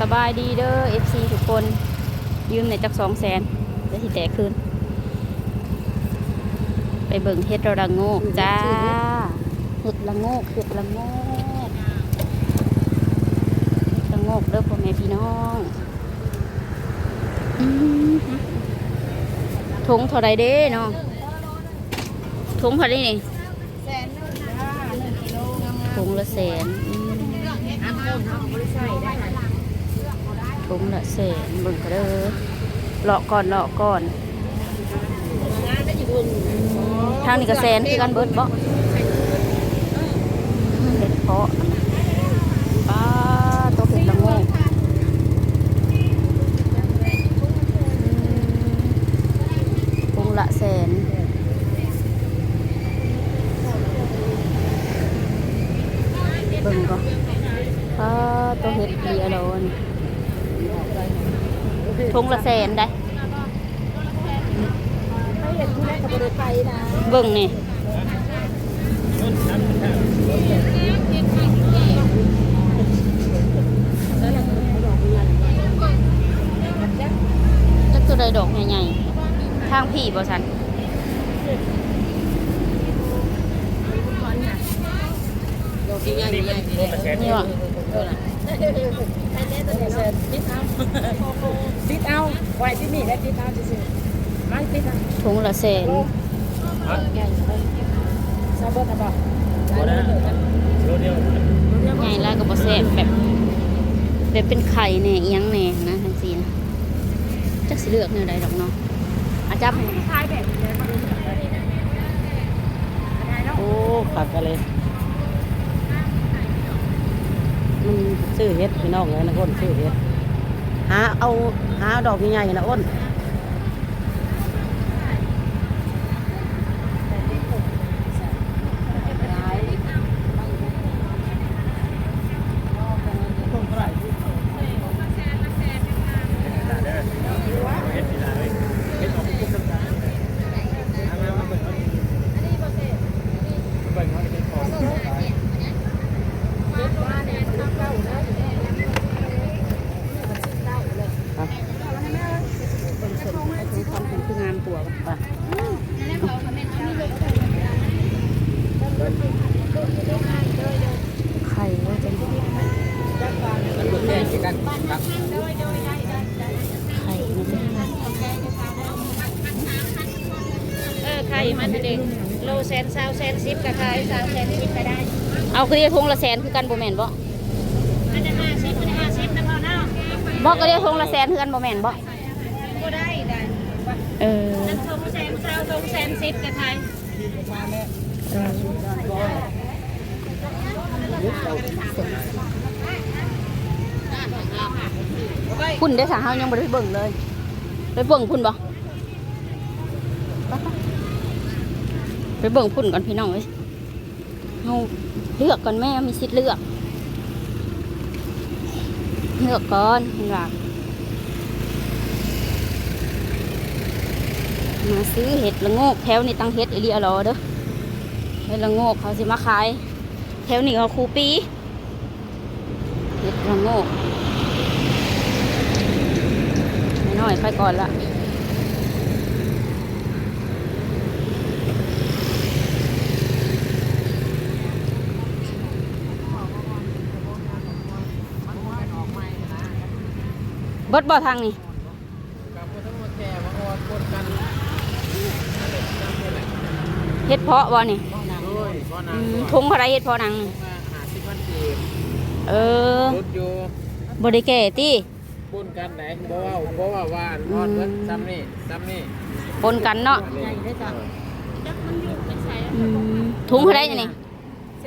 สบายดีเด้อ FC ทุกคน ยืมในจักสองแสนได้ที่แตกคืนไปเบิ่งเฮ็ดระโงกจ้าเฮ็ดละโงกเฮ็ดละโงกละโงกเด้อพ่อแม่พี่น้องอืมถุงเท่าไรเด้เนาะถุงเท่าไรนี่แสนนึงจ้าหนึ่งกิโลงามถุงละแสน ถุงละแสนเบิ่งก็เด้อเลาะก่อนเลาะก่อนทางนี้ก็แสนคือกันเบิดบ่เด็ดเพาะป้าตัวเห็ดละโงกถุงละแสนเบิ่งก็ป้าตัวเห็ดเดียโลนี่ถุง ละแสนได้ไม่เห็นผู้แรกกับบริไปนะเบิ่งนี่จักตัวใดดอกใหญ่ๆทางพี่บ่สันดอก ใหญ่ใหญ่นี่ว่ะติดเอาไว้ที่นี่และติดเอาซื่อไม่ติดเอาถุงละแสนซาเบอร์ตะบอกใหญ่แล้วก็บ่แซ่บแบบ แบบเป็นไข่แหน่เอียงแหน่นะทั้งสี่นะจักสิเลือกแนวใดดอกเนาะอาจับคล้ายแบบโอ้ขักกันเลย มันซื้อเฮ็ดพี่น้องเลยนะอ้นซื้อเฮ็ดหาเอาหาดอกใหญ่ๆนะอ้น ทำเป็นคืองามตัวบ่ไข่ว่าจะไข่นี่จะ เออ ไข่มันเด็กโลแสนซาวแสนสิบกับไข่สาวแสนสิบก็ได้ เอาคือเรียกทงละแสนคือกันบ่แม่นบ่มันจะห้าสิบมันจะห้าสิบนะพ่อเนาะบ่ก็เรียกทงละแสนคือกันบ่แม่นบ่ก็ได้ได้เออนั่นทงแสนซาวทงแสนสิบกับไข่พุ่นได้สาเฮายังบ่ได้เบิ่งเลยไปเบิ่งพุ่นบ่ ไปเบิ่งพุ่นก่อนพี่น้องเอ้ยเฮาเลือกก่อนแม่มีสิทธิ์เลือก เลือกก่อนเห็นว่ามาซื้อเห็ดละโงกแถวนี้ตั้งเห็ดเอีเลียรอเด้อเห็ดละโงกเขาสิมาขายแถวนี้เขาคูปีเห็ดละโงกไม่น้อยไปก่อนละ เบิดบ่ทางนี่เห็ดเพาะบ่นี่อืมทงอะไรเห็ดเพาะนังนี่เออรถอยู่บริแก่ตีปุ้นกันไหนบ่ว่าบ่ว่าว่านทอดเบิดซ้ำนี่ซ้ำนี่ปนกันเนาะใหญ่ได้จ้ะอืมถุงเท่าไรนี่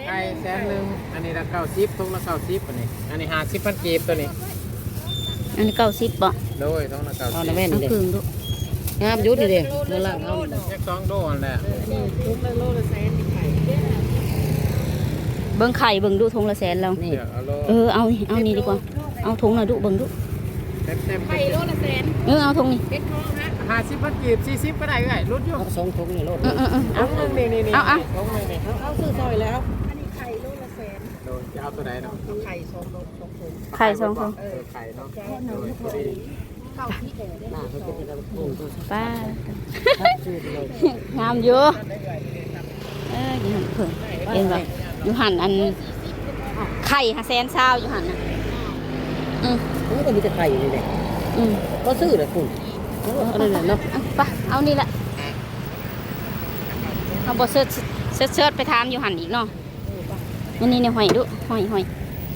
ไข่แสนหนึ่งอันนี้ละเก้าสิบทุกละเก้าสิบอันนี้ อันนี้ห้าสิบพันกีบตัวนี้ อันนี้เก้าสิบบ่โดยทุกละเก้าสิบเอาครึ่งดูงามยุดนี่เด้เมื่อล่างเอาแค่สองโดนแหละเบิ่งไข่เบิ่งดูถุงละแสนแล้วนี่เอาโลเออเอานี่เอานี่ดีกว่า เอาถุงหน่อยดูเบิ่งดูเต็มเต็มไข่โลละแสนเออเอาถุงนี่เพชรทองฮะห้าสิบพันกีบสี่สิบก็ได้ไงรถอยู่สองถุงนี่รถเออเออเออถุงหนึงนี่นี่นี่เอาเอา ถุงหนึงนี่เอาซื้อซอยแล้ว เอาตัวไหนเนาะไข่สองโลสองถุงไข่สองฟองเออไข่เนาะโดยพอดีเข้าที่เดียวได้หน้าเขาเป็นอะไรกุ้งตัวป้าชัดชื่อเลยงามอยู่เอออยู่หันเพิ่งเห็นบ่อยู่หันอันไข่ฮะแซนซาวอยู่หันน่ะอืมมันก็มีแต่ไข่นี่แหละอืมก็ซื้อเลยคุณเอาเลยเนาะเอาไปเอานี่แหละเอาบทเสิร์ชเสิร์ชเสิร์ชไปถามอยู่หันอีกเนาะ อันนี้เนี่ยหอยดูหอยหอย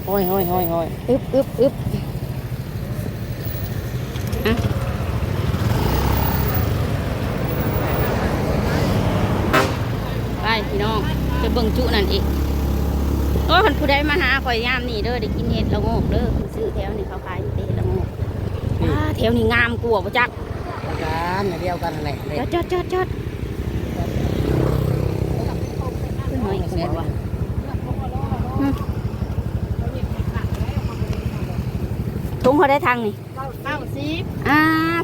ห้อยห้อยห้อยห้อยอึบอึบอึบอะไปพี่น้องไปเบิ่งจุนั่นอีกโอ้คนผู้ใดมาหาข่อยยามนี่เด้อได้กินเห็ดละโงกเด้อเพิ่นซื้อแถวนี่เขาขายอยู่เด้เห็ดละโงกว้าแถวนี้งามกว่าบ่จักกันเดียวกันอะไรเลยจอดจอดจอดจอดขึ้นหน่อยก็บอกว่าอืม ถุงเขาได้ทางนี่เก้าสิบอ่า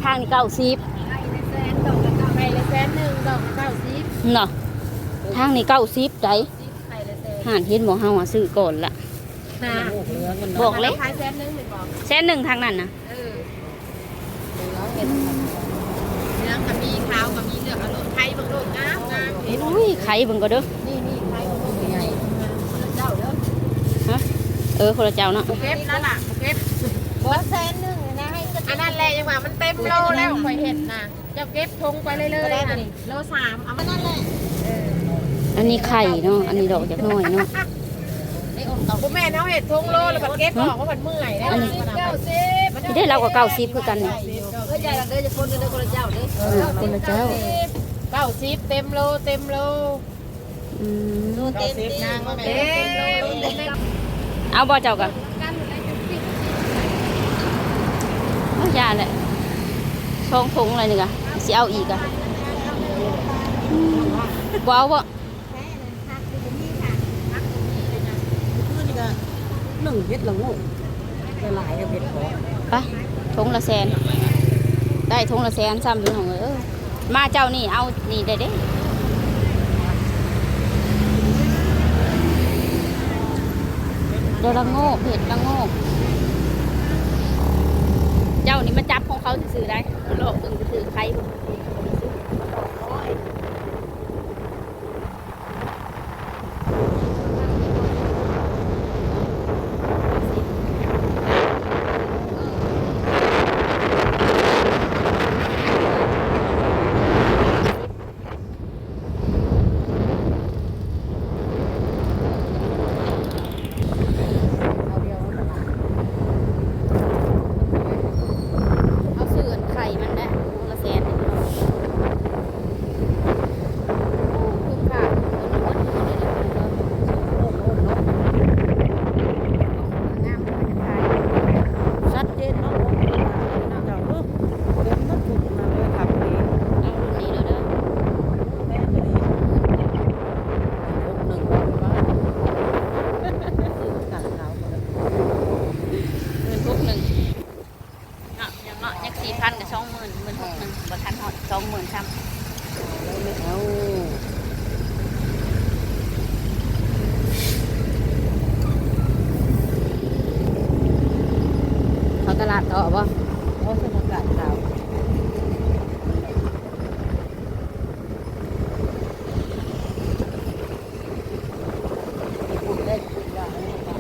ทางนี่เก้าสิบไข่ละแสนดอกละไข่ละแสนหนึ่งดอกเก้าสิบเนาะทางนี่เก้าสิบใจไข่ละแสนห่านเห็นบอกเฮาอะซื้อก่อนละนะเหลืองกันบเนาะอกเลยขายแสนหนึ่งหนึ่งบอกแสนหนึ่งทางนั้นนะเออเนื้อกับมีขาวกับมีเหลืองอร่อยไข่บางโลกงามงามเห็นอุ้ยไข่เบิ่งก็เด้อ นี่นี่ไข่บางโลกใหญ่เจ้าเด้อ เออคนละเจ้าเนาะเก็บนั่นล่ะเก็บหัวแสนหนึ่งนะให้อันนั้นแหละยังว่ามันเต็มโลแล้วข่อยเห็นนะเจ้าเก็บทงไปเลยเลยๆนะโลสามเอามานั่นแหละเอออันนี้ไข่เนาะอันนี้ดอกจากน้อยเนาะคุณแม่เขาเห็ดทงโลแล้วมันเก็บออกว่ามันเมื่อยได้อันนี้เก้าสิบที่ได้เรากับเก้าสิบคือกันนี่เอ้ยใหญ่ละเด้อจะคนกันเด้อคนละเจ้าเด้อเออคนละเจ้าเก้าสิบเต็มโลเต็มโลอืมเต็มนางว่าแม่เต็มโลเต็มโล เอาบ่เจ้ากันเอายาแหละช่องถุงอะไรนี่กะสิเอาอีกอะอืมบ่เอาบ่คือนี่ก็หนึ่งเฮ็ดละงูหลายก็เฮ็ดพอไปทงละแสนได้ทงละแสนซ้ำอยู่ของเออมาเจ้านี่เอานี่ได้เด้ เดี๋ยวละโงกเห็ดละโงกเจ้านี่มาจับของเขาซื้อได้โลกตึงซื้อใครเอาซื้อไข่มันได้ทงละแสนเลยพี่น้องโอ้คุ้มค่าคนละคนเลยนะคนละงามเลยขาย ชัดเจนเนาะเจ้าลูกเดินมาถูกมาเลยครับนี่ เอารุ่นนี้เลยเด้อ แม่ตัวนี้หกหนึ่งว่าซื้อกันขาวหมดเลย หมื่นหกหนึ่งเนาะอย่างเนาะยังสี่พันกับสองหมื่นหมื่นหกหนึ่งบ่ทันห อดสองหมื่นซ้ไม่เอาำเขาตลาดต่อป่ะพราะสมการขาว พูดได้พูดว่าอะไรบ้าง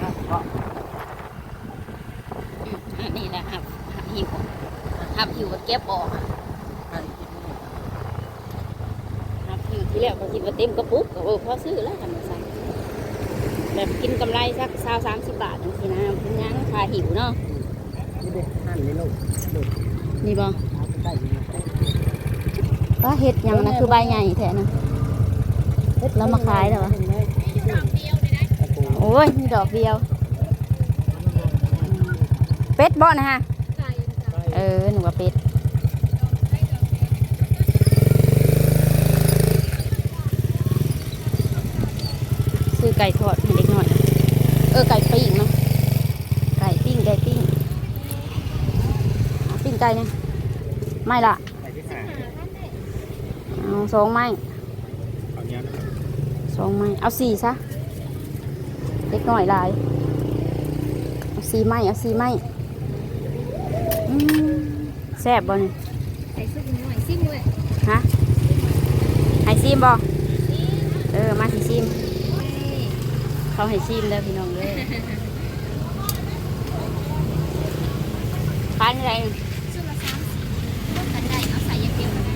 ครับก็ อืมอันนี้แหละครับหับหิวหับหิวก็ เก็บออกอะไปกินนี่หับหิวที่แล้วก็คิดว่าเต็มกระปุกก็เออพอซื้อแล้วทำมาใส่แบบกินกำไรสักสาวสามสิบบาทจังซี่นะเป็นหยังคาหิวเนาะนี่เด็ดหั่นในลูกลูกนี่บ่เอาไปใส่อยู่ในตู้ก็เห็ดหยังนะคือใบใหญ่แท้นะแล้วมาขายเหรอวะโอ้ยมีดอกเดียว เป็ดบ่นะฮะ เออ หนูว่าเป็ด ไก่ทอดให้เด็กหน่อย เออไก่ปิ้งเนาะไก่ปิ้งไก่ปิ้งอะปิ้งไก่เนี่ยไม่ละไข่ที่หาเอาสองไม้เอาเนี้ยนะสองไม้เอาสี่ซะเล็กน้อยหลายเอาสี่ไม้เอาสี่ไม้อืมแซ่บบ่นี่ใส่ซุปหน่อยซิมเลยฮะให้ซีมบ่เออมาสิซีม เขาให้ซีมเด้อพี่น้องเด้อทานอะไรซุปละสามสิบรสกันได้เอาใส่ยาเค็มมาได้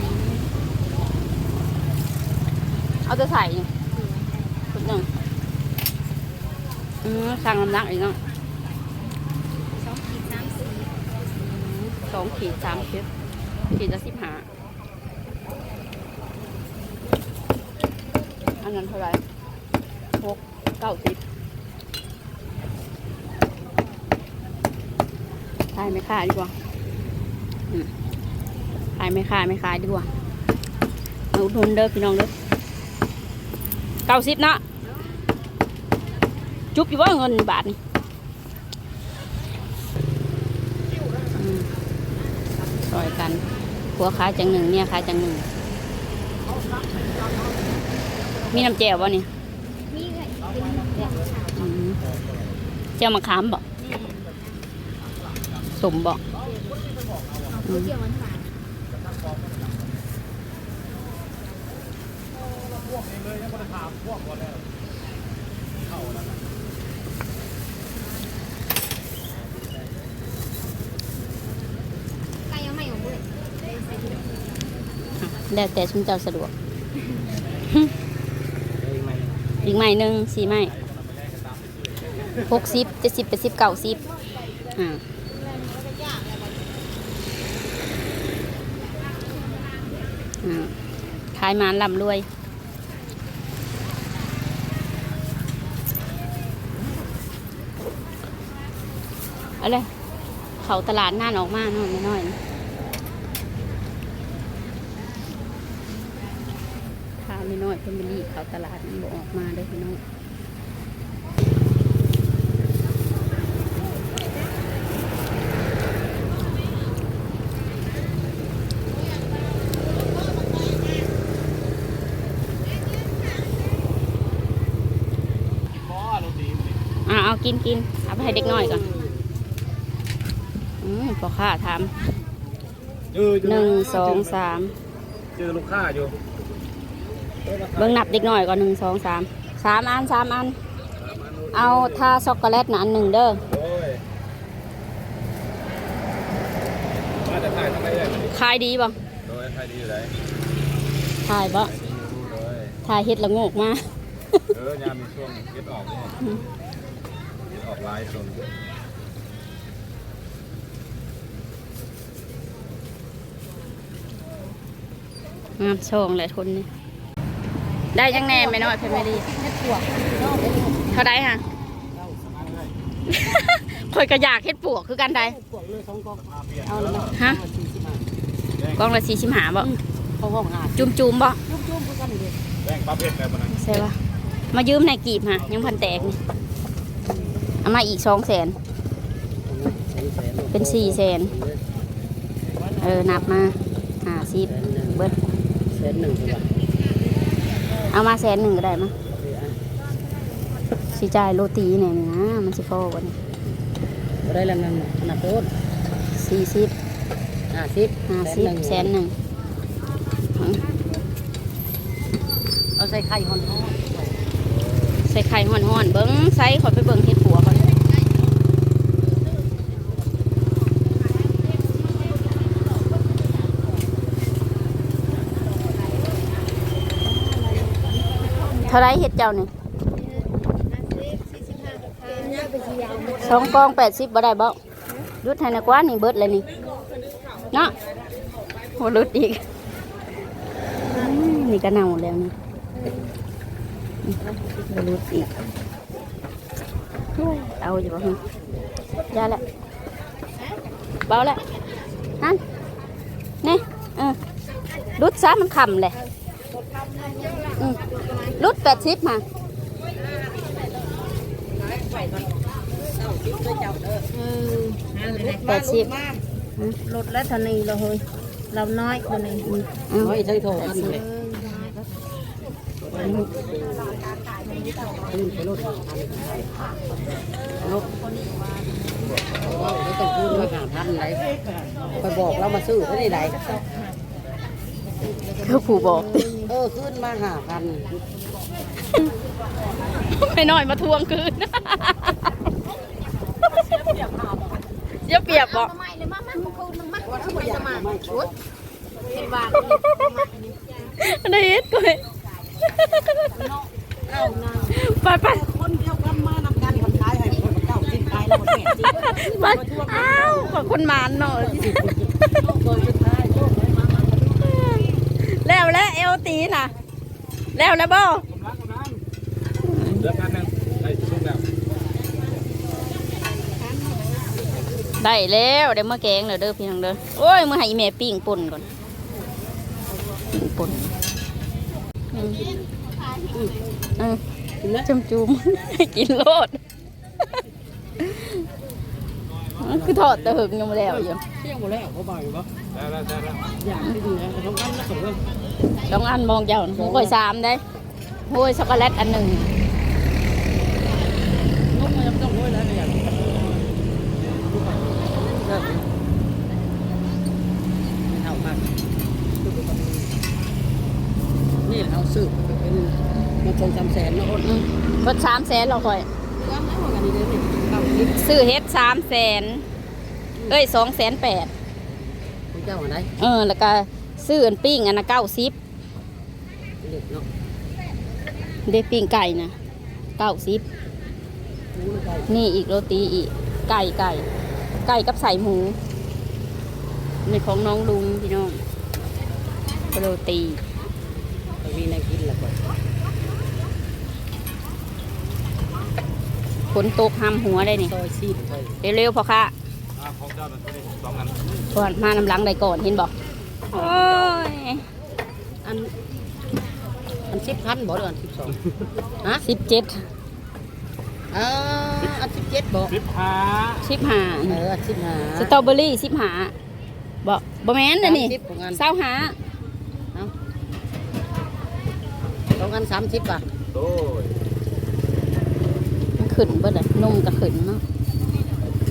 เอาจะใส่ชุดหนึ่งอืมสั่งน้ำหนักอีกเนาะสองขีดสามสิบสองขีดสามขีดขีดละสิบห้าอันนั้นเท่าไหร่หก เก้าสิบขายไม่ขายดีกว่าขายไม่ขายไม่ขายดีกว่ามาอุดหนุนเด้อพี่น้องเด้อเก้าสิบนะจุบอยู่ว่าเงินบาทนี่ซอยกันผัวขาจังหนึ่งเนี่ยขาจังหนึ่งมีน้ำแจ่วบ่นี่ มีเลยเป็นแบบ อืม แจ่วมะขามบ่สมบ่เอาเจียวหวานหวานไก่ยังไม่อกเลยใส่ที่แล้วแต่ชุนเจ้าสะดวก อีกไม้หนึ่งสี่ไม้ หกสิบเจ็ดสิบแปดสิบเก้าสิบขายมานลำรวยเอาเลยเขาตลาดน่านออกมาหน่อยน้อยๆนะข้าวน้อยเพิ่นไปรีบเขาตลาดมันบอกออกมาได้พี่น้อง กินกินเอาไปให้เด็กน้อยก่อนอืมพอข้าถามเจออยู่หนะนึ่งสองสามเจอลูกค้าอยู่เบิ่งนับเด็กน้อยก่อนหนึ่งสองสามสามอันสามอัน เอาทาช็อกโกแลตนะอันหนึ่งเด้อโอ้ยมาจะถ่ายทำไมเนี่ยขายดีบ่โดยถ่ายดีอยู่ไหนถ่ายบ่ถ่ายดีอยู่โดยถ่ายเฮ็ดละโงกมาเออยามมีช่วงเก็บออกเนี่ยเก็บ ออกลายส่วนงามช่องแหละทุนนี่ได้ยังแน่ไหมน้อยเพมรีเท่าไดฮะคอยกระยากเฮ็ดปวกคือกันใดพวกเลยสองกองเอาแล้วมั้ยฮะสี่สิบห้ากองละสี่สิบหาบ่เขาห้องหาจุ่มจุมๆบ่จุ๊บจุ๊บกันเลยแบ่งปลาเผ็ดแบบนั้นใช่ปะมายืมในกีบฮะยังพันแตกนี่ เอามาอีกสองแสนเป็นสี่แสนเออนับมาห้าสิบเบิดแสนหนึ่งตัวเอามาแสนหนึ่งก็ได้มั้งสิจ่ายโรตีเนี่ยนี่นะมันสิพอวันนี้บ่ได้แล้วเงินขนาดโต๊ะสี่สิบห้าสิบห้าสิบแสนหนึ่งเอาใส่ไข่หอนทอดใส่ไข่ห่อนๆเบิ้งใส่ขอไปเบิ้งเห็ดปัวก่อน เท่าไรเห็ดเจ้านี่สองกองแปดสิบบ่ได้บ่รุดให้นะกว่านี่เบิดเลยนี่เนาะโหรุดอีกนี่ก็เน่าแล้วนี่บ่รุดอีกเอาอยู่บ่ฮะยาละเบาละฮันนี่เออรุดซะมันคำเลยอืม รุดแปดสิบมาแปดสิบลดแล้วทันนี้เราเฮ้ยเราน้อยคนนี้อืมเอาน้อยใช้โถกันเลยขึ้นไปรถรถว่าไม่ต้องพูดมาหาพันไรไปบอกเรามาซื้อได้ไหนคือผู้บอกติเออขึ้นมาหาพัน ไม่น้อยมาทวงคืนเสียเปรียบบอกทำไมเลยมามาคูณมาว่าที่จะมาชุดนางได้เฮ็ดก่อยเอานไปไปคนเดียวกันมานำกันคนขายให้คนเก่าจิ้นขายแล้วหมดแก่จริงอ้าวขอคนมานหน่อยแล้วแล้วเอลตีน่ะ แล้วแล้วบ่ กำลังกำลังเดือดกันหนึงไอ้ชุบแล้ว ได้แล้วเดี๋ยวมาแกงเด้อเด้อพี่น้องเด้อโอ้ยมาให้อีแม่ปิ้งป่นก่อนปิ้งป่นอืมอืมกินนะจุ่มจุ่มๆให้กินโลดมันคือทอดแต่หึงยังไม่แล้วอยู่เที่ยงหมดแล้วเขาบอกอยู่ปะได้แล้วได้แล้วอยากให้ดูนะต้องกันแล้วส่งเลยต้องอันมองเจ้าหมูก่อยสามได้โอ้ยช็อกโกแลตอันหนึ่ง ลูกมันยังต้องด้วยแล้วก็อยากเลิกไม่เท่ามากนี่เรา ซื้อเป็นมันคงจำแสนนะคนอืมรถสามแสนเราค่อย ก็ไม่ว่ากันนี่เลยนี่เก้าสิบซื้อเฮ็ดสามแสนเอ้ยสองแสนแปดคุณเจ้าอะไรเออ แล้วก็ซื้ออันปิ้งอันนะเก้าสิบเด็กเนาะเด็ปิ้งไก่นะเก้าสิบรู้ใจนี่อีกโรตีอีก ไก่ไก่ ไก่กับใส่หมูในของน้องลุงพี่น้องโรตี มีในกินแล้วก็ฝนตกห้ำหัวได้นี่ซอยซีดไปเร็วๆพอค่ะอ่าของเจ้าหน่อยตัวนี้สองอันก่อนมาน้ำหลังได้ก่อนเห็นบอกโอ้ย อัน อันสิบพันบ่เดือนสิบสองฮะสิบเจ็ดอ่าอันสิบเจ็ดบ่สิบห้าสิบห้าเอออันสิบห้าสตรอเบอรี่สิบห้าบอกบอแมนนะนี่สิบของอันเศร้าหา สองอันสามสิบอะโดยมันขึ้นเบิดเลยนมก็ขึ้นเนาะ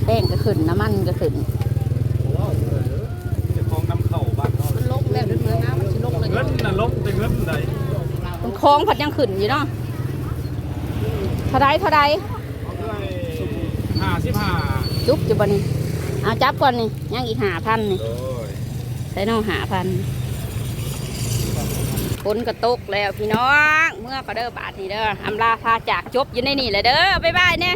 แป้งก็ขึ้นน้ำมันก็ขึ้นจะของน้ำเข้าบ้านเขามันลงแล้วเดือนมาน้ำมันสิลงเลยเงินน่ะลบแต่เงินใดมันคล้องผัดยังขึ้นอยู่เนาะเท่าไรเท่าไรเอาด้วยห้าสิบห้าจุ๊บจุบนี่เอาจับก่อนนี่ยังอีกหาพันนี่โดยใส่น้องหาพันฝ นก็ตกแล้วพี่น้อง เมื่อก็เด้อบาทนี่เด้ออำลาพาจากจบอยู่ในนี่แหละเด้อบ๊ายบายเนี่ย